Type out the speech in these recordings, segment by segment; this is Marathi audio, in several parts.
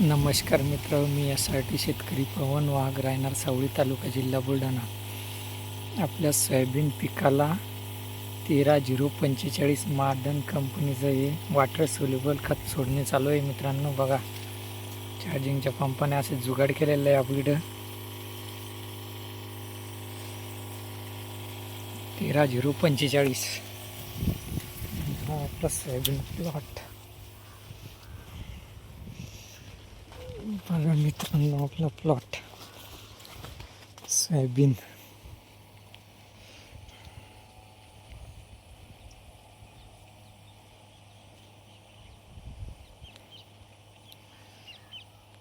नमस्कार मित्र मी एस आर टी शेतकरी पवन वाघ रायनार सावळी तालुका जिल्हा बुलढाणा. आपल्या सोयाबीन पिकाला तेरा झिरो पंचेचाळीस मार्दन कंपनीचं हे वॉटर सोल्युबल खत सोडणे चालू आहे मित्रांनो. बघा चार्जिंगच्या पंपाने असे जुगाड केलेलं आहे आपलीकडं तेरा झिरो पंचेचाळीस. हा आपला सोयाबीन प्लॉट बघा मित्रांनो आपला प्लॉट सोयाबीन.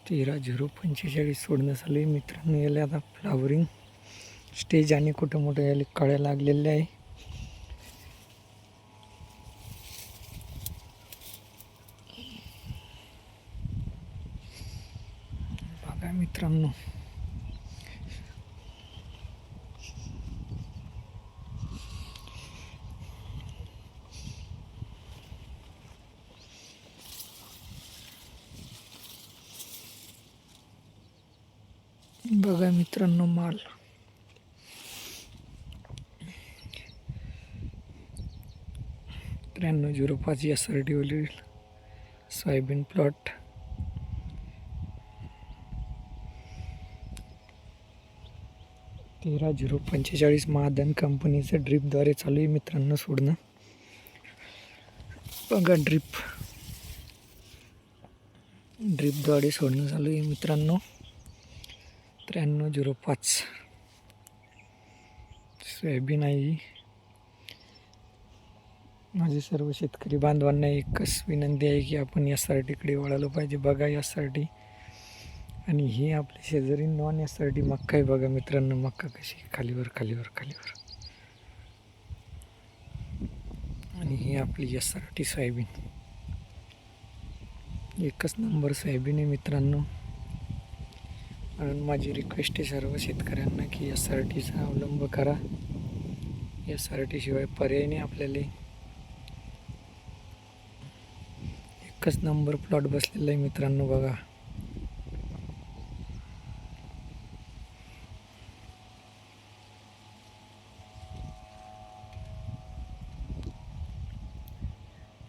तेरा झिरो पंचेचाळीस सोडणं आले मित्रांनो याला आता फ्लावरिंग स्टेज आणि कुठं मोठं याला कळ्या लागलेल्या आहे बघा मित्रांनो. बघा मित्रांनो माल. त्र्याण्णव झिरो पाच S R D soybean plot. तेरा झिरो पंचेचाळीस महादन कंपनीचं ड्रीपद्वारे चालू आहे मित्रांनो सोडणं. बघा ड्रीप. ड्रीपद्वारे सोडणं चालू आहे मित्रांनो. त्र्याण्णव झिरो पाच. सोयाबीन आहे माझे सर्व शेतकरी बांधवांना एकच विनंती आहे की आपण यासाठीकडे वळालं पाहिजे. बघा यासाठी आणि हे आपली शेजारी नॉन यासाठी मक्का आहे बघा मित्रांनो मक्का कशी खालीवर खालीवर खालीवर. आणि ही आपली एस आर टी सोयाबीन. एकच नंबर सोयाबीन आहे मित्रांनो. म्हणून माझी रिक्वेस्ट आहे सर्व शेतकऱ्यांना की एस आर टीचा अवलंब करा. एस आर टी शिवाय पर्याय नाही आपल्याला. एकच नंबर प्लॉट बसलेला आहे मित्रांनो बघा.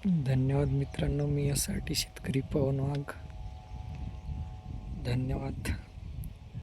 धन्यवाद मित्रांनो मी यासाठी शेतकरी पवन वाघ. धन्यवाद.